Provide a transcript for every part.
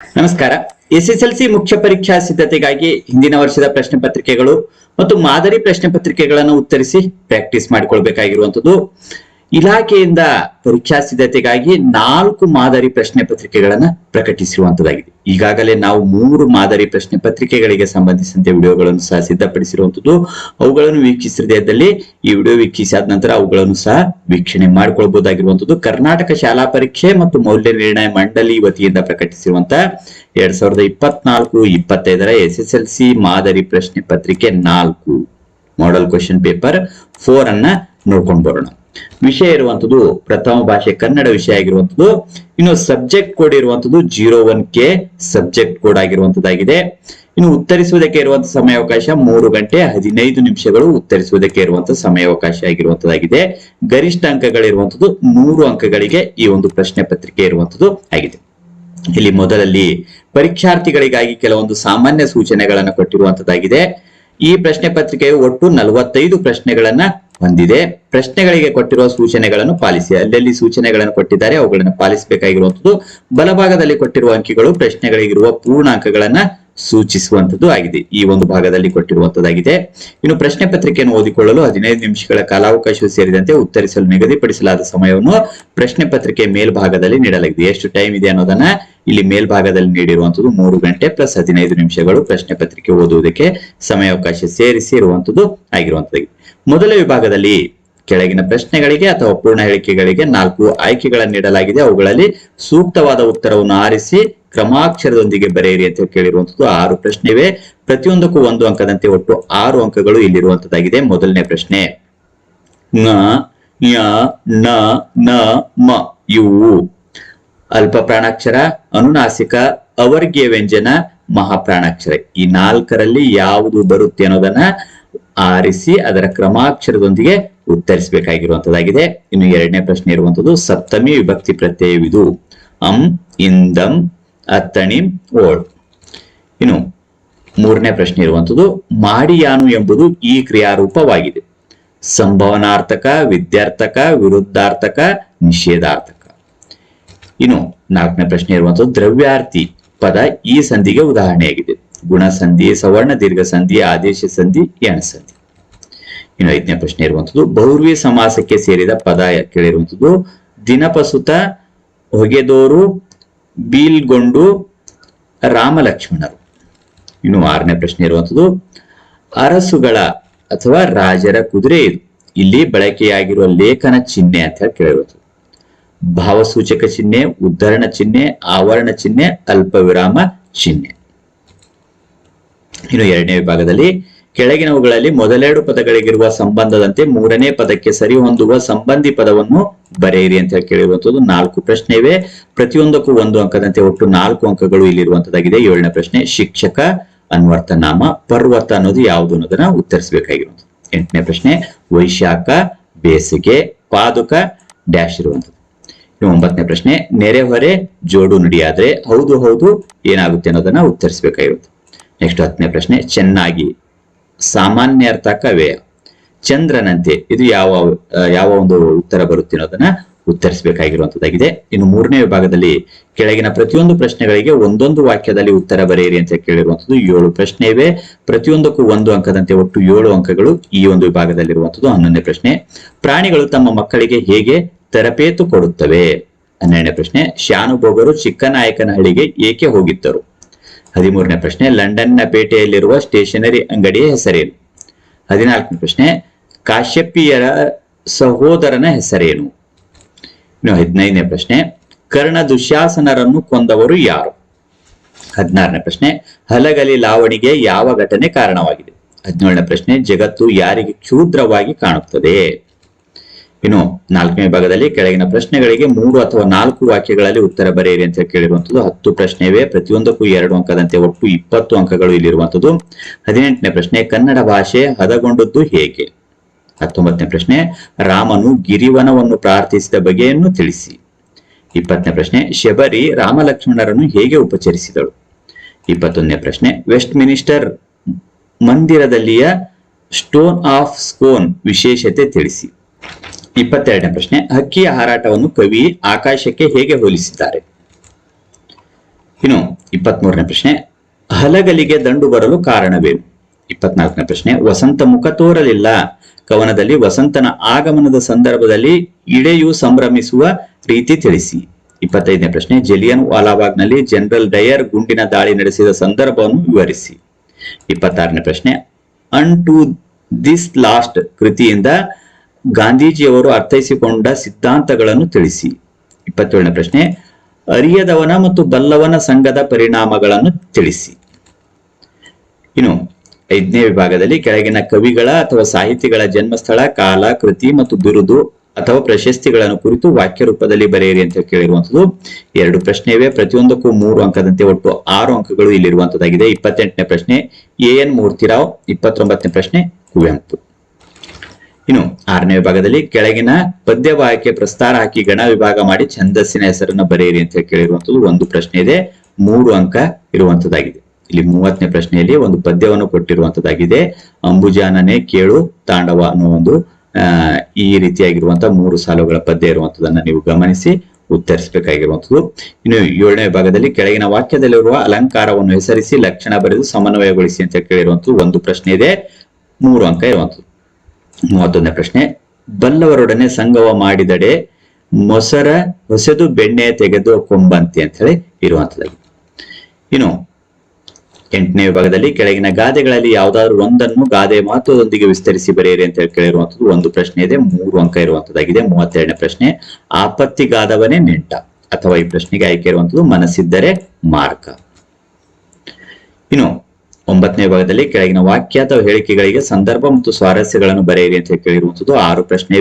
ನಮಸ್ಕಾರ. ಎಸ್ಎಸ್ಎಲ್ಸಿ ಮುಖ್ಯ ಪರೀಕ್ಷಾ ಸಿದ್ಧತೆಗಾಗಿ ಹಿಂದಿನ ವರ್ಷದ ಪ್ರಶ್ನೆ ಪತ್ರಿಕೆಗಳು ಮತ್ತು ಮಾದರಿ ಪ್ರಶ್ನೆ ಪತ್ರಿಕೆಗಳನ್ನು ಉತ್ತರಿಸಿ ಪ್ರಾಕ್ಟೀಸ್ ಮಾಡಿಕೊಳ್ಬೇಕಾಗಿರುವಂತದ್ದು ಇಲಾಖೆಯಿಂದ ಪರೀಕ್ಷಾ ಸಿದ್ಧತೆಗಾಗಿ ನಾಲ್ಕು ಮಾದರಿ ಪ್ರಶ್ನೆ ಪತ್ರಿಕೆಗಳನ್ನ ಪ್ರಕಟಿಸಿರುವಂತದ್ದಾಗಿದೆ ಈಗಾಗಲೇ ನಾವು ಮೂರು ಮಾದರಿ ಪ್ರಶ್ನೆ ಪತ್ರಿಕೆಗಳಿಗೆ ಸಂಬಂಧಿಸಿದಂತೆ ವಿಡಿಯೋಗಳನ್ನು ಸಹ ಸಿದ್ಧಪಡಿಸಿರುವಂತದ್ದು, ಅವುಗಳನ್ನು ವೀಕ್ಷಿಸಿದಲ್ಲಿ ಈ ವಿಡಿಯೋ ವೀಕ್ಷಿಸಿದ ನಂತರ ಅವುಗಳನ್ನು ಸಹ ವೀಕ್ಷಣೆ ಮಾಡಿಕೊಳ್ಬಹುದಾಗಿರುವಂತದ್ದು. ಕರ್ನಾಟಕ ಶಾಲಾ ಪರೀಕ್ಷೆ ಮತ್ತು ಮೌಲ್ಯ ನಿರ್ಣಯ ಮಂಡಳಿ ವತಿಯಿಂದ ಪ್ರಕಟಿಸಿರುವಂತಹ ಎರಡ್ ಸಾವಿರದ ಇಪ್ಪತ್ನಾಲ್ಕು, ಇಪ್ಪತ್ತೈದರ ಎಸ್ ಎಸ್ ಎಲ್ ಸಿ ಮಾದರಿ ಪ್ರಶ್ನೆ ಪತ್ರಿಕೆ ನಾಲ್ಕು ಮಾಡೆಲ್ ಕ್ವಶನ್ ಪೇಪರ್ ಫೋರ್ ಅನ್ನ ನೋಡ್ಕೊಂಡು ಬರೋಣ. ವಿಷಯ ಇರುವಂತದ್ದು ಪ್ರಥಮ ಭಾಷೆ ಕನ್ನಡ ವಿಷಯ ಆಗಿರುವಂತದ್ದು. ಇನ್ನು ಸಬ್ಜೆಕ್ಟ್ ಕೋಡ್ ಇರುವಂತದ್ದು zero one K subject code ಆಗಿರುವಂತದ್ದಾಗಿದೆ. ಇನ್ನು ಉತ್ತರಿಸುವುದಕ್ಕೆ ಇರುವಂತಹ ಸಮಯಾವಕಾಶ ಮೂರು ಗಂಟೆ ಹದಿನೈದು ನಿಮಿಷಗಳು ಉತ್ತರಿಸುವುದಕ್ಕೆ ಇರುವಂತಹ ಸಮಯಾವಕಾಶ ಆಗಿರುವಂತದ್ದಾಗಿದೆ. ಗರಿಷ್ಠ ಅಂಕಗಳಿರುವಂತದ್ದು ಮೂರು ಅಂಕಗಳಿಗೆ ಈ ಒಂದು ಪ್ರಶ್ನೆ ಪತ್ರಿಕೆ ಇರುವಂತದ್ದು ಆಗಿದೆ. ಇಲ್ಲಿ ಮೊದಲಲ್ಲಿ ಪರೀಕ್ಷಾರ್ಥಿಗಳಿಗಾಗಿ ಕೆಲವೊಂದು ಸಾಮಾನ್ಯ ಸೂಚನೆಗಳನ್ನು ಕೊಟ್ಟಿರುವಂತದ್ದಾಗಿದೆ. ಈ ಪ್ರಶ್ನೆ ಪತ್ರಿಕೆಯು ಒಟ್ಟು ನಲವತ್ತೈದು ಪ್ರಶ್ನೆಗಳನ್ನ ಹೊಂದಿದೆ ಪ್ರಶ್ನೆಗಳಿಗೆ ಕೊಟ್ಟಿರುವ ಸೂಚನೆಗಳನ್ನು ಪಾಲಿಸಿ. ಅಲ್ಲಲ್ಲಿ ಸೂಚನೆಗಳನ್ನು ಕೊಟ್ಟಿದ್ದಾರೆ, ಅವುಗಳನ್ನು ಪಾಲಿಸಬೇಕಾಗಿರುವಂತದ್ದು ಬಲಭಾಗದಲ್ಲಿ ಕೊಟ್ಟಿರುವ ಅಂಕಿಗಳು ಪ್ರಶ್ನೆಗಳಿಗಿರುವ ಪೂರ್ಣಾಂಕಗಳನ್ನ ಸೂಚಿಸುವಂತದ್ದು ಆಗಿದೆ. ಈ ಒಂದು ಭಾಗದಲ್ಲಿ ಕೊಟ್ಟಿರುವಂತದ್ದಾಗಿದೆ ಇನ್ನು ಪ್ರಶ್ನೆ ಪತ್ರಿಕೆಯನ್ನು ಓದಿಕೊಳ್ಳಲು ಹದಿನೈದು ನಿಮಿಷಗಳ ಕಾಲಾವಕಾಶ ಸೇರಿದಂತೆ ಉತ್ತರಿಸಲು ನಿಗದಿಪಡಿಸಲಾದ ಸಮಯವನ್ನು ಪ್ರಶ್ನೆ ಪತ್ರಿಕೆ ಮೇಲ್ಭಾಗದಲ್ಲಿ ನೀಡಲಾಗಿದೆ. ಎಷ್ಟು ಟೈಮ್ ಇದೆ ಅನ್ನೋದನ್ನ ಇಲ್ಲಿ ಮೇಲ್ಭಾಗದಲ್ಲಿ ನೀಡಿರುವಂತದ್ದು ಮೂರು ಗಂಟೆ ಪ್ಲಸ್ ಹದಿನೈದು ನಿಮಿಷಗಳು ಪ್ರಶ್ನೆ ಪತ್ರಿಕೆ ಓದುವುದಕ್ಕೆ ಸಮಯಾವಕಾಶ ಸೇರಿಸಿ ಇರುವಂತದ್ದು ಆಗಿರುವಂತದ್ದಾಗಿದೆ ಮೊದಲ ವಿಭಾಗದಲ್ಲಿ ಕೆಳಗಿನ ಪ್ರಶ್ನೆಗಳಿಗೆ ಅಥವಾ ಪೂರ್ಣ ಹೇಳಿಕೆಗಳಿಗೆ ನಾಲ್ಕು ಆಯ್ಕೆಗಳನ್ನು ನೀಡಲಾಗಿದೆ. ಅವುಗಳಲ್ಲಿ ಸೂಕ್ತವಾದ ಉತ್ತರವನ್ನು ಆರಿಸಿ ಕ್ರಮಾಕ್ಷರದೊಂದಿಗೆ ಬರೆಯಿರಿ ಅಂತ ಕೇಳಿರುವಂತದ್ದು ಆರು ಪ್ರಶ್ನೆ ಇವೆ. ಪ್ರತಿಯೊಂದಕ್ಕೂ ಒಂದು ಅಂಕದಂತೆ ಒಟ್ಟು ಆರು ಅಂಕಗಳು ಇಲ್ಲಿರುವಂತದ್ದಾಗಿದೆ. ಮೊದಲನೇ ಪ್ರಶ್ನೆ, ನ, ಯ, ನ ನ, ಮ ಇವು ಅಲ್ಪ ಪ್ರಾಣಾಕ್ಷರ, ಅನುನಾಸಿಕ, ಅವರ್ಗೀಯ ವ್ಯಂಜನ, ಮಹಾಪ್ರಾಣಾಕ್ಷರ. ಈ ನಾಲ್ಕರಲ್ಲಿ ಯಾವುದು ಬರುತ್ತೆ ಅನ್ನೋದನ್ನ ಆರಿಸಿ ಅದರ ಕ್ರಮಾಕ್ಷರದೊಂದಿಗೆ ಉತ್ತರಿಸಬೇಕಾಗಿರುವಂತದ್ದಾಗಿದೆ. ಇನ್ನು ಎರಡನೇ ಪ್ರಶ್ನೆ ಇರುವಂತದ್ದು, ಸಪ್ತಮಿ ವಿಭಕ್ತಿ ಪ್ರತ್ಯಯವಿದು ಅಂ, ಇಂದಂ, ಅತ್ತಣಿ, ಓಳ್. ಇನ್ನು ಮೂರನೇ ಪ್ರಶ್ನೆ ಇರುವಂತದ್ದು, ಮಾಡಿಯಾನು ಎಂಬುದು ಈ ಕ್ರಿಯಾರೂಪವಾಗಿದೆ. ಸಂಭವನಾರ್ಥಕ, ವಿದ್ಯಾರ್ಥಕ, ವಿರುದ್ಧಾರ್ಥಕ, ನಿಷೇಧಾರ್ಥಕ. ಇನ್ನು ನಾಲ್ಕನೇ ಪ್ರಶ್ನೆ ಇರುವಂತದ್ದು, ದ್ರವ್ಯಾರ್ಥಿ ಪದ ಈ ಸಂಧಿಗೆ ಉದಾಹರಣೆಯಾಗಿದೆ. ಗುಣ ಸಂಧಿ ಸವರ್ಣ ದೀರ್ಘ ಸಂಧಿ ಆದೇಶ ಸಂಧಿ ಎಣ ಸಂಧಿ. ಇನ್ನು ಐದನೇ ಪ್ರಶ್ನೆ ಇರುವಂತದ್ದು ಬಹುರ್ವಿ ಸಮಾಸಕ್ಕೆ ಸೇರಿದ ಪದ ಕೇಳಿರುವಂತದ್ದು ದಿನಪಸುತ, ಹೊಗೆದೋರು ಬೀಲ್ಗೊಂಡು ರಾಮಲಕ್ಷ್ಮಣರು. ಇನ್ನು ಆರನೇ ಪ್ರಶ್ನೆ ಇರುವಂತದ್ದು ಅರಸುಗಳ ಅಥವಾ ರಾಜರ ಕುದುರೆ ಇದು. ಇಲ್ಲಿ ಬಳಕೆಯಾಗಿರುವ ಲೇಖನ ಚಿಹ್ನೆ ಅಂತ ಹೇಳಿ ಕೇಳಿರುವಂತದ್ದು ಭಾವಸೂಚಕ ಚಿಹ್ನೆ, ಉದ್ಧರಣ ಚಿಹ್ನೆ, ಆವರಣ ಚಿಹ್ನೆ ಅಲ್ಪ ವಿರಾಮ ಚಿಹ್ನೆ. ಇನ್ನು ಎರಡನೇ ವಿಭಾಗದಲ್ಲಿ ಕೆಳಗಿನವುಗಳಲ್ಲಿ ಮೊದಲೆರಡು ಪದಗಳಿಗಿರುವ ಸಂಬಂಧದಂತೆ ಮೂರನೇ ಪದಕ್ಕೆ ಸರಿ ಹೊಂದುವ ಸಂಬಂಧಿ ಪದವನ್ನು ಬರೆಯಿರಿ ಅಂತ ಹೇಳಿ ಕೇಳಿರುವಂತದ್ದು ನಾಲ್ಕು ಪ್ರಶ್ನೆ ಇವೆ. ಪ್ರತಿಯೊಂದಕ್ಕೂ ಒಂದು ಅಂಕದಂತೆ ಒಟ್ಟು ನಾಲ್ಕು ಅಂಕಗಳು ಇಲ್ಲಿರುವಂತದ್ದಾಗಿದೆ ಏಳನೇ ಪ್ರಶ್ನೆ, ಶಿಕ್ಷಕ ಅನ್ವರ್ಥ ನಾಮ ಪರ್ವತ ಅನ್ನೋದು ಯಾವುದು ಅನ್ನೋದನ್ನ ಉತ್ತರಿಸಬೇಕಾಗಿರುವಂತದ್ದು ಎಂಟನೇ ಪ್ರಶ್ನೆ, ವೈಶಾಖ, ಬೇಸಿಗೆ, ಪಾದುಕ, ಡ್ಯಾಶ್ ಇರುವಂತದ್ದು ಇನ್ನು ಒಂಬತ್ತನೇ ಪ್ರಶ್ನೆ, ನೆರೆಹೊರೆ ಜೋಡು ನುಡಿಯಾದ್ರೆ ಹೌದು ಹೌದು ಏನಾಗುತ್ತೆ ಅನ್ನೋದನ್ನ ಉತ್ತರಿಸಬೇಕಾಗಿರುತ್ತೆ ನೆಕ್ಸ್ಟ್ ಹತ್ತನೇ ಪ್ರಶ್ನೆ, ಚೆನ್ನಾಗಿ. ಸಾಮಾನ್ಯ ಅರ್ಥಕ ವ್ಯಯ ಚಂದ್ರನಂತೆ ಇದು ಯಾವ ಯಾವ ಒಂದು ಉತ್ತರ ಬರುತ್ತೆ ಅನ್ನೋದನ್ನ ಉತ್ತರಿಸಬೇಕಾಗಿರುವಂತದ್ದಾಗಿದೆ. ಇನ್ನು ಮೂರನೇ ವಿಭಾಗದಲ್ಲಿ ಕೆಳಗಿನ ಪ್ರತಿಯೊಂದು ಪ್ರಶ್ನೆಗಳಿಗೆ ಒಂದೊಂದು ವಾಕ್ಯದಲ್ಲಿ ಉತ್ತರ ಬರೆಯಿರಿ ಅಂತ ಕೇಳಿರುವಂತದ್ದು ಏಳು ಪ್ರಶ್ನೆ ಇವೆ ಪ್ರತಿಯೊಂದಕ್ಕೂ ಒಂದು ಅಂಕದಂತೆ ಒಟ್ಟು ಏಳು ಅಂಕಗಳು ಈ ಒಂದು ವಿಭಾಗದಲ್ಲಿರುವಂತದ್ದು ಹನ್ನೊಂದನೇ ಪ್ರಶ್ನೆ. ಪ್ರಾಣಿಗಳು ತಮ್ಮ ಮಕ್ಕಳಿಗೆ ಹೇಗೆ ತರಬೇತು ಕೊಡುತ್ತವೆ? ಹನ್ನೆರಡನೇ ಪ್ರಶ್ನೆ, ಶಾನುಭೋಗರು ಚಿಕ್ಕನಾಯಕನಹಳ್ಳಿಗೆ ಏಕೆ ಹೋಗಿದ್ದರು? ಹದಿಮೂರನೇ ಪ್ರಶ್ನೆ, ಲಂಡನ್ನ ಪೇಟೆಯಲ್ಲಿರುವ ಸ್ಟೇಷನರಿ ಅಂಗಡಿಯ ಹೆಸರೇನು? ಹದಿನಾಲ್ಕನೇ ಪ್ರಶ್ನೆ, ಕಾಶ್ಯಪಿಯರ ಸಹೋದರನ ಹೆಸರೇನು? ಇನ್ನು ಹದಿನೈದನೇ ಪ್ರಶ್ನೆ, ಕರ್ಣ ದುಶ್ಯಾಸನರನ್ನು ಕೊಂದವರು ಯಾರು? ಹದಿನಾರನೇ ಪ್ರಶ್ನೆ, ಹಲಗಲಿ ಲಾವಣಿಗೆ ಯಾವ ಘಟನೆ ಕಾರಣವಾಗಿದೆ? ಹದಿನೇಳನೇ ಪ್ರಶ್ನೆ, ಜಗತ್ತು ಯಾರಿಗೆ ಕ್ಷೂದ್ರವಾಗಿ ಕಾಣುತ್ತದೆ? ಇನ್ನು ನಾಲ್ಕನೇ ಭಾಗದಲ್ಲಿ ಕೆಳಗಿನ ಪ್ರಶ್ನೆಗಳಿಗೆ ಮೂರು ಅಥವಾ ನಾಲ್ಕು ವಾಕ್ಯಗಳಲ್ಲಿ ಉತ್ತರ ಬರೆಯಿರಿ ಅಂತ ಕೇಳಿರುವಂತದ್ದು ಹತ್ತು ಪ್ರಶ್ನೆ ಇವೆ ಪ್ರತಿಯೊಂದಕ್ಕೂ ಎರಡು ಅಂಕದಂತೆ ಒಟ್ಟು ಇಪ್ಪತ್ತು ಅಂಕಗಳು ಇಲ್ಲಿರುವಂತದ್ದು ಹದಿನೆಂಟನೇ ಪ್ರಶ್ನೆ, ಕನ್ನಡ ಭಾಷೆ ಹದಗೊಂಡದ್ದು ಹೇಗೆ? ಹತ್ತೊಂಬತ್ತನೇ ಪ್ರಶ್ನೆ, ರಾಮನು ಗಿರಿವನವನ್ನು ಪ್ರಾರ್ಥಿಸಿದ ಬಗೆಯನ್ನು ತಿಳಿಸಿ. ಇಪ್ಪತ್ತನೇ ಪ್ರಶ್ನೆ, ಶಬರಿ ರಾಮಲಕ್ಷ್ಮಣರನ್ನು ಹೇಗೆ ಉಪಚರಿಸಿದಳು? ಇಪ್ಪತ್ತೊಂದನೇ ಪ್ರಶ್ನೆ ವೆಸ್ಟ್ ಮಿನಿಸ್ಟರ್ ಮಂದಿರದಲ್ಲಿಯ ಸ್ಟೋನ್ ಆಫ್ ಸ್ಕೋನ್ ವಿಶೇಷತೆ ತಿಳಿಸಿ. ಇಪ್ಪತ್ತೆರಡನೇ ಪ್ರಶ್ನೆ, ಹಕ್ಕಿಯ ಹಾರಾಟವನ್ನು ಕವಿ ಆಕಾಶಕ್ಕೆ ಹೇಗೆ ಹೋಲಿಸಿದ್ದಾರೆ? ಇನ್ನು ಇಪ್ಪತ್ಮೂರನೇ ಪ್ರಶ್ನೆ, ಹಲಗಲಿಗೆ ದಂಡು ಬರಲು ಕಾರಣವೇನು? ಇಪ್ಪತ್ನಾಲ್ಕನೇ ಪ್ರಶ್ನೆ, ವಸಂತ ಮುಖ ತೋರಲಿಲ್ಲ. ಕವನದಲ್ಲಿ ವಸಂತನ ಆಗಮನದ ಸಂದರ್ಭದಲ್ಲಿ ಇಡೆಯು ಸಂಭ್ರಮಿಸುವ ರೀತಿ ತಿಳಿಸಿ. ಇಪ್ಪತ್ತೈದನೇ ಪ್ರಶ್ನೆ, ಜಲಿಯನ್ ವಾಲಾಬಾಗ್ನಲ್ಲಿ ಜನರಲ್ ಡಯರ್ ಗುಂಡಿನ ದಾಳಿ ನಡೆಸಿದ ಸಂದರ್ಭವನ್ನು ವಿವರಿಸಿ. ಇಪ್ಪತ್ತಾರನೇ ಪ್ರಶ್ನೆ ಅನ್ ಟು ದಿಸ್ ಲಾಸ್ಟ್ ಕೃತಿಯಿಂದ ಗಾಂಧೀಜಿಯವರು ಅರ್ಥೈಸಿಕೊಂಡ ಸಿದ್ಧಾಂತಗಳನ್ನು ತಿಳಿಸಿ. ಇಪ್ಪತ್ತೇಳನೇ ಪ್ರಶ್ನೆ, ಅರಿಯದವನ ಮತ್ತು ಬಲ್ಲವನ ಸಂಘದ ಪರಿಣಾಮಗಳನ್ನು ತಿಳಿಸಿ. ಇನ್ನು ಐದನೇ ವಿಭಾಗದಲ್ಲಿ ಕೆಳಗಿನ ಕವಿಗಳ ಅಥವಾ ಸಾಹಿತಿಗಳ ಜನ್ಮಸ್ಥಳ, ಕಾಲ, ಕೃತಿ ಮತ್ತು ಬಿರುದು ಅಥವಾ ಪ್ರಶಸ್ತಿಗಳನ್ನು ಕುರಿತು ವಾಕ್ಯ ರೂಪದಲ್ಲಿ ಬರೆಯಿರಿ ಅಂತ ಕೇಳಿರುವಂತದ್ದು ಎರಡು ಪ್ರಶ್ನೆ ಇವೆ ಪ್ರತಿಯೊಂದಕ್ಕೂ ಮೂರು ಅಂಕದಂತೆ ಒಟ್ಟು ಆರು ಅಂಕಗಳು ಇಲ್ಲಿರುವಂತದ್ದಾಗಿದೆ ಇಪ್ಪತ್ತೆಂಟನೇ ಪ್ರಶ್ನೆ, ಎ ಎನ್ ಮೂರ್ತಿರಾವ್. ಇಪ್ಪತ್ತೊಂಬತ್ತನೇ ಪ್ರಶ್ನೆ, ಕುವೆಂಪು. ಇನ್ನು ಆರನೇ ವಿಭಾಗದಲ್ಲಿ ಕೆಳಗಿನ ಪದ್ಯವಾಕ್ಯ ಪ್ರಸ್ತಾರ ಹಾಕಿ ಗಣ ವಿಭಾಗ ಮಾಡಿ ಛಂದಸ್ಸಿನ ಹೆಸರನ್ನು ಬರೆಯಿರಿ ಅಂತ ಕೇಳಿರುವಂತದ್ದು ಒಂದು ಪ್ರಶ್ನೆ ಇದೆ. ಮೂರು ಅಂಕ ಇರುವಂತದ್ದಾಗಿದೆ. ಇಲ್ಲಿ ಮೂವತ್ತನೇ ಪ್ರಶ್ನೆಯಲ್ಲಿ ಒಂದು ಪದ್ಯವನ್ನು ಕೊಟ್ಟಿರುವಂತದ್ದಾಗಿದೆ. ಅಂಬುಜಾನನೆ ಕೇಳು ತಾಂಡವ ಅನ್ನೋ ಒಂದು ಈ ರೀತಿಯಾಗಿರುವಂತಹ ಮೂರು ಸಾಲುಗಳ ಪದ್ಯ ಇರುವಂತದನ್ನ ನೀವು ಗಮನಿಸಿ ಉತ್ತರಿಸಬೇಕಾಗಿರುವಂತದ್ದು. ಇನ್ನು ಏಳನೇ ವಿಭಾಗದಲ್ಲಿ ಕೆಳಗಿನ ವಾಕ್ಯದಲ್ಲಿರುವ ಅಲಂಕಾರವನ್ನು ಹೆಸರಿಸಿ ಲಕ್ಷಣ ಬರೆದು ಸಮನ್ವಯಗೊಳಿಸಿ ಅಂತ ಕೇಳಿರುವಂತದ್ದು ಒಂದು ಪ್ರಶ್ನೆ ಇದೆ. ಮೂರು ಅಂಕ ಇರುವಂತದ್ದು. ಮೂವತ್ತೊಂದನೇ ಪ್ರಶ್ನೆ. ಬಲ್ಲವರೊಡನೆ ಸಂಗವ ಮಾಡಿದಡೆ ಮೊಸರ ಹೊಸದು ಬೆಣ್ಣೆ ತೆಗೆದು ಕೊಂಬಂತೆ ಅಂತ ಹೇಳಿ ಇರುವಂತದ್ದಾಗಿದೆ ಇನ್ನು ಎಂಟನೇ ವಿಭಾಗದಲ್ಲಿ ಕೆಳಗಿನ ಗಾದೆಗಳಲ್ಲಿ ಯಾವ್ದಾದ್ರು ಒಂದನ್ನು ಗಾದೆ ಮಹತ್ವದೊಂದಿಗೆ ವಿಸ್ತರಿಸಿ ಬರೆಯಿರಿ ಅಂತ ಹೇಳಿ ಕೇಳಿರುವಂತದ್ದು ಒಂದು ಪ್ರಶ್ನೆ ಇದೆ, ಮೂರು ಅಂಕ ಇರುವಂತದ್ದಾಗಿದೆ, ಮೂವತ್ತೆರಡನೇ ಪ್ರಶ್ನೆ. ಆಪತ್ತಿ ಗಾದವನೇ ನೆಂಟ ಅಥವಾ ಈ ಪ್ರಶ್ನೆಗೆ ಆಯ್ಕೆ ಇರುವಂತದ್ದು ಮನಸ್ಸಿದ್ದರೆ ಮಾರ್ಕ ಇನ್ನು ಒಂಬತ್ತನೇ ಭಾಗದಲ್ಲಿ ಕೆಳಗಿನ ವಾಕ್ಯ ಅಥವಾ ಹೇಳಿಕೆಗಳಿಗೆ ಸಂದರ್ಭ ಮತ್ತು ಸ್ವಾರಸ್ಯಗಳನ್ನು ಬರೆಯಿರಿ ಅಂತ ಕೇಳಿರುವಂತದ್ದು. ಆರು ಪ್ರಶ್ನೆ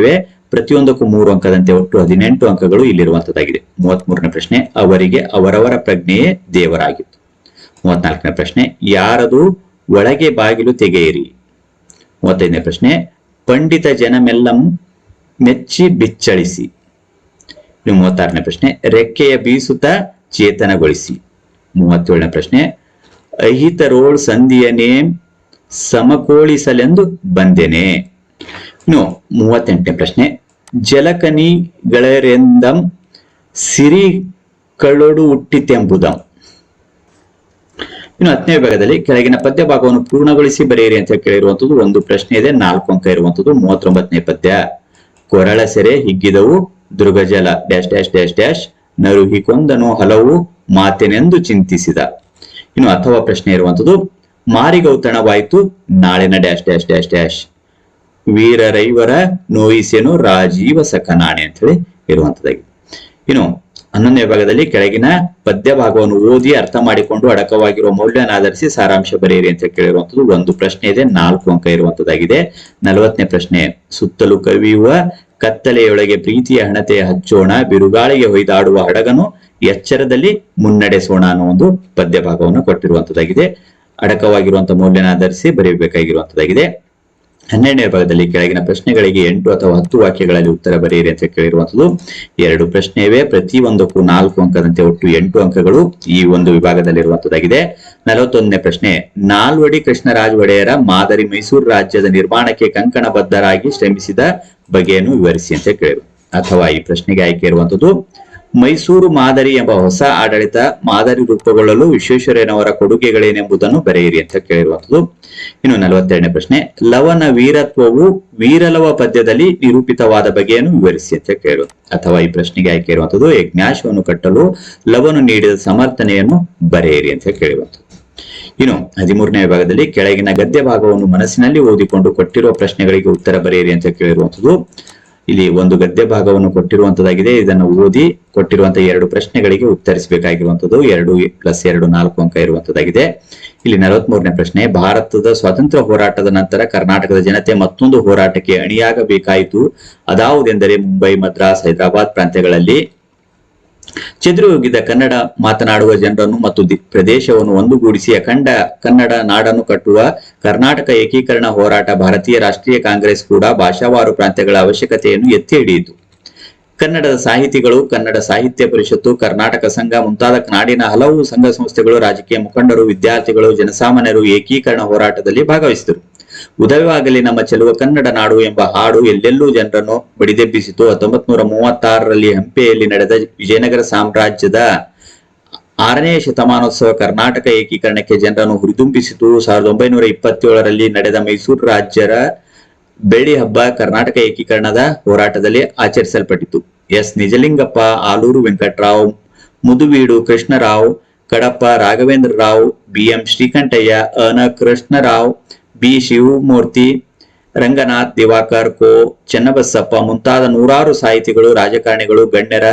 ಪ್ರತಿಯೊಂದಕ್ಕೂ ಮೂರು ಅಂಕದಂತೆ ಒಟ್ಟು ಹದಿನೆಂಟು ಅಂಕಗಳು ಇಲ್ಲಿರುವಂತದ್ದಾಗಿದೆ. ಮೂವತ್ ಮೂರನೇ ಪ್ರಶ್ನೆ, ಅವರಿಗೆ ಅವರವರ ಪ್ರಜ್ಞೆಯೇ ದೇವರಾಗಿತ್ತು. ಮೂವತ್ನಾಲ್ಕನೇ ಪ್ರಶ್ನೆ, ಯಾರದು ಒಳಗೆ ಬಾಗಿಲು ತೆಗೆಯಿರಿ? ಮೂವತ್ತೈದನೇ ಪ್ರಶ್ನೆ, ಪಂಡಿತ ಜನಮೆಲ್ಲಂ ಮೆಚ್ಚಿ ಬಿಚ್ಚಳಿಸಿ. ಮೂವತ್ತಾರನೇ ಪ್ರಶ್ನೆ, ರೆಕ್ಕೆಯ ಬೀಸುತ್ತ ಚೇತನಗೊಳಿಸಿ. ಮೂವತ್ತೇಳನೇ ಪ್ರಶ್ನೆ ಅಹಿತರೋಳ್ ಸಂಧಿಯನೇ ಸಮಕೋಳಿಸಲೆಂದು ಬಂದೆನೆ. ಇನ್ನು ಮೂವತ್ತೆಂಟನೇ ಪ್ರಶ್ನೆ. ಜಲಕನಿಗಳೆಂದಂ ಸಿರಿ ಕಳ್ಳೊಡು ಹುಟ್ಟಿತೆಂಬುದಂ. ಇನ್ನು ಹತ್ತನೇ ವಿಭಾಗದಲ್ಲಿ ಕೆಳಗಿನ ಪದ್ಯ ಭಾಗವನ್ನು ಪೂರ್ಣಗೊಳಿಸಿ ಬರೆಯಿರಿ ಅಂತ ಕೇಳಿರುವಂತದ್ದು ಒಂದು ಪ್ರಶ್ನೆ ಇದೆ, ನಾಲ್ಕು ಅಂಕ ಇರುವಂತದ್ದು ಮೂವತ್ತೊಂಬತ್ತನೇ ಪದ್ಯ. ಕೊರಳ ಸೆರೆ ಹಿಗ್ಗಿದವು ದುರ್ಗಜಲ ಡ್ಯಾಶ್ ಡ್ಯಾಶ್ ಡ್ಯಾಶ್ ಡ್ಯಾಶ್, ನರುಹಿ ಕೊಂದನು ಹಲವು ಮಾತೆನೆಂದು ಚಿಂತಿಸಿದ. ಇನ್ನು ಅಥವಾ ಪ್ರಶ್ನೆ ಇರುವಂತದ್ದು, ಮಾರಿಗೌತಣವಾಯಿತು, ನಾಳಿನ ಡ್ಯಾಶ್ ಡ್ಯಾಶ್ ಡ್ಯಾಶ್ ಡ್ಯಾಶ್. ವೀರರೈವರ ನೋಯಿಸೇನು ರಾಜೀವ ಸಖನಾಣೆ ಅಂತ ಹೇಳಿ ಇರುವಂತದ್ದಾಗಿ. ಇನ್ನು ಹನ್ನೊಂದನೇ ಭಾಗದಲ್ಲಿ ಕೆಳಗಿನ ಪದ್ಯ ಭಾಗವನ್ನು ಓದಿ ಅರ್ಥ ಮಾಡಿಕೊಂಡು ಅಡಕವಾಗಿರುವ ಮೌಲ್ಯನ ಆಧರಿಸಿ ಸಾರಾಂಶ ಬರೆಯಿರಿ ಅಂತ ಕೇಳಿರುವಂತದ್ದು ಒಂದು ಪ್ರಶ್ನೆ ಇದೆ, ನಾಲ್ಕು ಅಂಕ ಇರುವಂತದ್ದಾಗಿದೆ. ನಲವತ್ತನೇ ಪ್ರಶ್ನೆ, ಸುತ್ತಲೂ ಕವಿಯುವ ಕತ್ತಲೆಯೊಳಗೆ ಪ್ರೀತಿಯ ಹಣತೆ ಹಚ್ಚೋಣ, ಬಿರುಗಾಳಿಗೆ ಹೊಯ್ದಾಡುವ ಹಡಗನು ಎಚ್ಚರದಲ್ಲಿ ಮುನ್ನಡೆಸೋಣ ಅನ್ನೋ ಒಂದು ಪದ್ಯ ಭಾಗವನ್ನು ಕೊಟ್ಟಿರುವಂತದ್ದಾಗಿದೆ. ಅಡಕವಾಗಿರುವಂತಹ ಮೌಲ್ಯನ ಆಧರಿಸಿ ಬರೆಯಬೇಕಾಗಿರುವಂತದ್ದಾಗಿದೆ. ಹನ್ನೆರಡನೇ ಭಾಗದಲ್ಲಿ ಕೆಳಗಿನ ಪ್ರಶ್ನೆಗಳಿಗೆ ಎಂಟು ಅಥವಾ ಹತ್ತು ವಾಕ್ಯಗಳಲ್ಲಿ ಉತ್ತರ ಬರೆಯಿರಿ ಅಂತ ಕೇಳಿರುವಂತದ್ದು ಎರಡು ಪ್ರಶ್ನೆ ಇವೆ ಪ್ರತಿ ಒಂದಕ್ಕೂ ನಾಲ್ಕು ಅಂಕದಂತೆ ಒಟ್ಟು ಎಂಟು ಅಂಕಗಳು ಈ ಒಂದು ವಿಭಾಗದಲ್ಲಿ ಇರುವಂತದ್ದಾಗಿದೆ ನಲವತ್ತೊಂದನೇ ಪ್ರಶ್ನೆ, ನಾಲ್ವಡಿ ಕೃಷ್ಣರಾಜ ಒಡೆಯರ ಮಾದರಿ ಮೈಸೂರು ರಾಜ್ಯದ ನಿರ್ಮಾಣಕ್ಕೆ ಕಂಕಣಬದ್ಧರಾಗಿ ಶ್ರಮಿಸಿದ ಬಗೆಯನ್ನು ವಿವರಿಸಿ ಅಂತ ಕೇಳಿರು. ಅಥವಾ ಈ ಪ್ರಶ್ನೆಗೆ ಆಯ್ಕೆ ಇರುವಂತದ್ದು ಮೈಸೂರು ಮಾದರಿ ಎಂಬ ಹೊಸ ಆಡಳಿತ ಮಾದರಿ ರೂಪುಗೊಳ್ಳಲು ವಿಶ್ವೇಶ್ವರಯ್ಯನವರ ಕೊಡುಗೆಗಳೇನೆಂಬುದನ್ನು ಬರೆಯಿರಿ ಅಂತ ಕೇಳಿರುವಂಥದ್ದು. ಇನ್ನು ನಲವತ್ತೆರಡನೇ ಪ್ರಶ್ನೆ, ಲವನ ವೀರತ್ವವು ವೀರಲವ ಪದ್ಯದಲ್ಲಿ ನಿರೂಪಿತವಾದ ಬಗೆಯನ್ನು ವಿವರಿಸಿ ಅಂತ ಕೇಳು. ಅಥವಾ ಈ ಪ್ರಶ್ನೆಗೆ ಆಯ್ಕೆ ಇರುವಂಥದ್ದು, ಯಜ್ಞಾಶವನ್ನು ಕಟ್ಟಲು ಲವನು ನೀಡಿದ ಸಮರ್ಥನೆಯನ್ನು ಬರೆಯಿರಿ ಅಂತ ಕೇಳಿರುವಂಥದ್ದು. ಇನ್ನು ಹದಿಮೂರನೇ ವಿಭಾಗದಲ್ಲಿ ಕೆಳಗಿನ ಗದ್ಯ ಭಾಗವನ್ನು ಮನಸ್ಸಿನಲ್ಲಿ ಓದಿಕೊಂಡು ಕೊಟ್ಟಿರುವ ಪ್ರಶ್ನೆಗಳಿಗೆ ಉತ್ತರ ಬರೆಯಿರಿ ಅಂತ ಕೇಳಿರುವಂತದ್ದು ಇಲ್ಲಿ ಒಂದು ಗದ್ಯ ಭಾಗವನ್ನು ಕೊಟ್ಟಿರುವಂತದಾಗಿದೆ ಇದನ್ನು ಓದಿ ಕೊಟ್ಟಿರುವಂತಹ ಎರಡು ಪ್ರಶ್ನೆಗಳಿಗೆ ಉತ್ತರಿಸಬೇಕಾಗಿರುವಂತದ್ದು. ಎರಡು ಪ್ಲಸ್ ಎರಡು ನಾಲ್ಕು ಅಂಕ ಇರುವಂತದಾಗಿದೆ ಇಲ್ಲಿ ನಲವತ್ಮೂರನೇ ಪ್ರಶ್ನೆ, ಭಾರತದ ಸ್ವಾತಂತ್ರ್ಯ ಹೋರಾಟದ ನಂತರ ಕರ್ನಾಟಕದ ಜನತೆ ಮತ್ತೊಂದು ಹೋರಾಟಕ್ಕೆ ಅಣಿಯಾಗಬೇಕಾಯಿತು. ಅದಾವುದೆಂದರೆ ಮುಂಬೈ, ಮದ್ರಾಸ್, ಹೈದರಾಬಾದ್ ಪ್ರಾಂತ್ಯಗಳಲ್ಲಿ ಹೋಗಿದ್ದ ಕನ್ನಡ ಮಾತನಾಡುವ ಜನರನ್ನು ಮತ್ತು ಪ್ರದೇಶವನ್ನು ಒಂದುಗೂಡಿಸಿ ಅಖಂಡ ಕನ್ನಡ ನಾಡನ್ನು ಕಟ್ಟುವ ಕರ್ನಾಟಕ ಏಕೀಕರಣ ಹೋರಾಟ ಭಾರತೀಯ ರಾಷ್ಟ್ರೀಯ ಕಾಂಗ್ರೆಸ್ ಕೂಡ ಭಾಷಾವಾರು ಪ್ರಾಂತ್ಯಗಳ ಅವಶ್ಯಕತೆಯನ್ನು ಎತ್ತಿ ಹಿಡಿಯಿತು ಕನ್ನಡದ ಸಾಹಿತಿಗಳು, ಕನ್ನಡ ಸಾಹಿತ್ಯ ಪರಿಷತ್ತು, ಕರ್ನಾಟಕ ಸಂಘ ಮುಂತಾದ ನಾಡಿನ ಹಲವು ಸಂಘ ಸಂಸ್ಥೆಗಳು ರಾಜಕೀಯ ಮುಖಂಡರು, ವಿದ್ಯಾರ್ಥಿಗಳು, ಜನಸಾಮಾನ್ಯರು ಏಕೀಕರಣ ಹೋರಾಟದಲ್ಲಿ ಭಾಗವಹಿಸಿದರು. ಉದಯವಾಗಲಿ ನಮ್ಮ ಚೆಲುವ ಕನ್ನಡ ನಾಡು ಎಂಬ ಹಾಡು ಎಲ್ಲೆಲ್ಲೂ ಜನರನ್ನು ಬಡಿದೆಬ್ಬಿಸಿತು. ಹತ್ತೊಂಬತ್ ನೂರ ಮೂವತ್ತಾರರಲ್ಲಿ ಹಂಪೆಯಲ್ಲಿ ನಡೆದ ವಿಜಯನಗರ ಸಾಮ್ರಾಜ್ಯದ ಆರನೇ ಶತಮಾನೋತ್ಸವ ಕರ್ನಾಟಕ ಏಕೀಕರಣಕ್ಕೆ ಜನರನ್ನು ಹುರಿದುಂಬಿಸಿತು. ಸಾವಿರದ ಒಂಬೈನೂರ ಇಪ್ಪತ್ತೇಳರಲ್ಲಿ ನಡೆದ ಮೈಸೂರು ರಾಜ್ಯರ ಬೆಳ್ಳಿ ಹಬ್ಬ ಕರ್ನಾಟಕ ಏಕೀಕರಣದ ಹೋರಾಟದಲ್ಲಿ ಆಚರಿಸಲ್ಪಟ್ಟಿತು. S. Nijalingappa, Aluru Venkatarao, Muduvidu Krishnarao, Kadappa Raghavendra Rao B M Srikantaiah ಅನ ಕೃಷ್ಣರಾವ್ ಬಿ ಶಿವಮೂರ್ತಿ, ರಂಗನಾಥ್ ದಿವಾಕರ್, ಕೋ ಚನ್ನಬಸಪ್ಪ ಮುಂತಾದ ನೂರಾರು ಸಾಹಿತಿಗಳು, ರಾಜಕಾರಣಿಗಳು, ಗಣ್ಯರ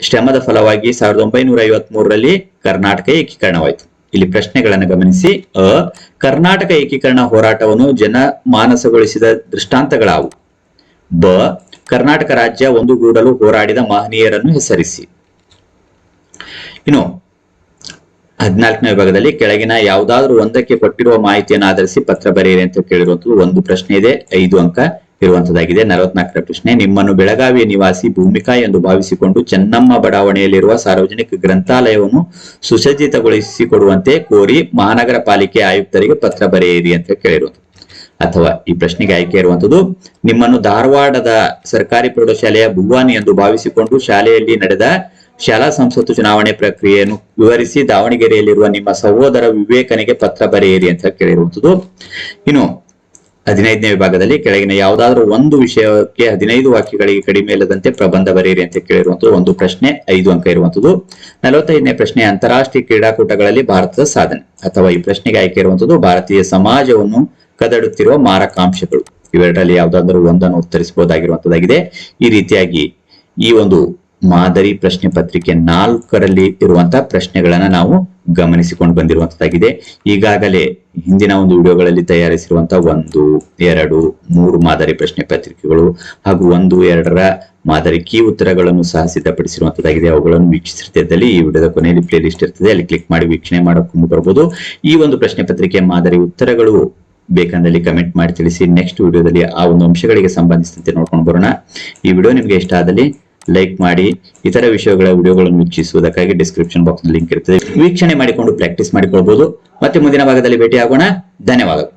ಶ್ರಮದ ಫಲವಾಗಿ ಸಾವಿರದ ಒಂಬೈನೂರ ಐವತ್ ಮೂರರಲ್ಲಿ ಕರ್ನಾಟಕ ಏಕೀಕರಣವಾಯಿತು. ಇಲ್ಲಿ ಪ್ರಶ್ನೆಗಳನ್ನು ಗಮನಿಸಿ. ಅ. ಕರ್ನಾಟಕ ಏಕೀಕರಣ ಹೋರಾಟವನ್ನು ಜನಮಾನಸಗೊಳಿಸಿದ ದೃಷ್ಟಾಂತಗಳಾವು. ಬ. ಕರ್ನಾಟಕ ರಾಜ್ಯ ಒಂದುಗೂಡಲು ಹೋರಾಡಿದ ಮಹನೀಯರನ್ನು ಹೆಸರಿಸಿ. ಇನ್ನು ಹದಿನಾಲ್ಕನೇ ವಿಭಾಗದಲ್ಲಿ ಕೆಳಗಿನ ಯಾವುದಾದ್ರೂ ಒಂದಕ್ಕೆ ಕೊಟ್ಟಿರುವ ಮಾಹಿತಿಯನ್ನು ಆಧರಿಸಿ ಪತ್ರ ಬರೆಯಿರಿ ಅಂತ ಕೇಳಿರುವಂತದ್ದು ಒಂದು ಪ್ರಶ್ನೆ ಇದೆ, ಐದು ಅಂಕ ಇರುವಂತದ್ದಾಗಿದೆ. ನಲವತ್ನಾಲ್ಕರ ಪ್ರಶ್ನೆ, ನಿಮ್ಮನ್ನು ಬೆಳಗಾವಿಯ ನಿವಾಸಿ ಭೂಮಿಕಾ ಎಂದು ಭಾವಿಸಿಕೊಂಡು ಚೆನ್ನಮ್ಮ ಬಡಾವಣೆಯಲ್ಲಿರುವ ಸಾರ್ವಜನಿಕ ಗ್ರಂಥಾಲಯವನ್ನು ಸುಸಜ್ಜಿತಗೊಳಿಸಿಕೊಡುವಂತೆ ಕೋರಿ ಮಹಾನಗರ ಪಾಲಿಕೆ ಆಯುಕ್ತರಿಗೆ ಪತ್ರ ಬರೆಯಿರಿ ಅಂತ ಕೇಳಿರುವಂತದ್ದು. ಅಥವಾ ಈ ಪ್ರಶ್ನೆಗೆ ಆಯ್ಕೆ ಇರುವಂತದ್ದು, ನಿಮ್ಮನ್ನು ಧಾರವಾಡದ ಸರ್ಕಾರಿ ಪ್ರೌಢಶಾಲೆಯ ಭುವಾನಿ ಎಂದು ಭಾವಿಸಿಕೊಂಡು ಶಾಲೆಯಲ್ಲಿ ನಡೆದ ಶಾಲಾ ಸಂಸತ್ತು ಚುನಾವಣೆ ಪ್ರಕ್ರಿಯೆಯನ್ನು ವಿವರಿಸಿ ದಾವಣಗೆರೆಯಲ್ಲಿರುವ ನಿಮ್ಮ ಸಹೋದರ ವಿವೇಕನಿಗೆ ಪತ್ರ ಬರೆಯಿರಿ ಅಂತ ಕೇಳಿರುವಂತದ್ದು. ಇನ್ನು ಹದಿನೈದನೇ ವಿಭಾಗದಲ್ಲಿ ಕೆಳಗಿನ ಯಾವುದಾದ್ರೂ ಒಂದು ವಿಷಯಕ್ಕೆ ಹದಿನೈದು ವಾಕ್ಯಗಳಿಗೆ ಕಡಿಮೆ ಇಲ್ಲದಂತೆ ಪ್ರಬಂಧ ಬರೆಯಿರಿ ಅಂತ ಕೇಳಿರುವಂತಹ ಒಂದು ಪ್ರಶ್ನೆ, ಐದು ಅಂಕ ಇರುವಂತದ್ದು ನಲವತ್ತೈದನೇ ಪ್ರಶ್ನೆ, ಅಂತಾರಾಷ್ಟ್ರೀಯ ಕ್ರೀಡಾಕೂಟಗಳಲ್ಲಿ ಭಾರತದ ಸಾಧನೆ. ಅಥವಾ ಈ ಪ್ರಶ್ನೆಗೆ ಆಯ್ಕೆ ಇರುವಂತದ್ದು ಭಾರತೀಯ ಸಮಾಜವನ್ನು ಕದಡುತ್ತಿರುವ ಮಾರಕಾಂಶಗಳು ಇವೆರಡರಲ್ಲಿ ಯಾವುದಾದ್ರೂ ಒಂದನ್ನು ಉತ್ತರಿಸಬಹುದಾಗಿರುವಂತದ್ದಾಗಿದೆ ಈ ರೀತಿಯಾಗಿ ಈ ಒಂದು ಮಾದರಿ ಪ್ರಶ್ನೆ ಪತ್ರಿಕೆ ನಾಲ್ಕರಲ್ಲಿ ಇರುವಂತಹ ಪ್ರಶ್ನೆಗಳನ್ನ ನಾವು ಗಮನಿಸಿಕೊಂಡು ಬಂದಿರುವಂತದ್ದಾಗಿದೆ. ಈಗಾಗಲೇ ಹಿಂದಿನ ಒಂದು ವಿಡಿಯೋಗಳಲ್ಲಿ ತಯಾರಿಸಿರುವಂತ ಒಂದು, ಎರಡು, ಮೂರು ಮಾದರಿ ಪ್ರಶ್ನೆ ಪತ್ರಿಕೆಗಳು ಹಾಗೂ ಒಂದು, ಎರಡರ ಮಾದರಿ ಕೀ ಉತ್ತರಗಳನ್ನು ಸಹ ಸಿದ್ಧಪಡಿಸಿರುವಂತದ್ದಾಗಿದೆ. ಅವುಗಳನ್ನು ವೀಕ್ಷಿಸಿರ್ತಿದ್ದಲ್ಲಿ ಈ ವಿಡಿಯೋದ ಕೊನೆಯಲ್ಲಿ ಪ್ಲೇ ಲಿಸ್ಟ್ ಇರ್ತದೆ. ಅಲ್ಲಿ ಕ್ಲಿಕ್ ಮಾಡಿ ವೀಕ್ಷಣೆ ಮಾಡಕೊಂಡು ಬರ್ಬೋದು. ಈ ಒಂದು ಪ್ರಶ್ನೆ ಪತ್ರಿಕೆ ಮಾದರಿ ಉತ್ತರಗಳು ಬೇಕಂದಲ್ಲಿ ಕಮೆಂಟ್ ಮಾಡಿ ತಿಳಿಸಿ. ನೆಕ್ಸ್ಟ್ ವಿಡಿಯೋದಲ್ಲಿ ಆ ಒಂದು ಅಂಶಗಳಿಗೆ ಸಂಬಂಧಿಸಿದಂತೆ ನೋಡ್ಕೊಂಡು ಬರೋಣ. ಈ ವಿಡಿಯೋ ನಿಮಗೆ ಇಷ್ಟ ಆದಲ್ಲಿ ಲೈಕ್ ಮಾಡಿ ಇತರ ವಿಷಯಗಳ ವಿಡಿಯೋಗಳನ್ನು ವೀಕ್ಷಿಸುವುದಕ್ಕಾಗಿ ಡಿಸ್ಕ್ರಿಪ್ಷನ್ ಬಾಕ್ಸ್ ಲಿಂಕ್ ಇರ್ತದೆ. ವೀಕ್ಷಣೆ ಮಾಡಿಕೊಂಡು ಪ್ರಾಕ್ಟೀಸ್ ಮಾಡಿಕೊಳ್ಬಹುದು ಮತ್ತೆ ಮುಂದಿನ ಭಾಗದಲ್ಲಿ ಭೇಟಿ ಆಗೋಣ ಧನ್ಯವಾದಗಳು.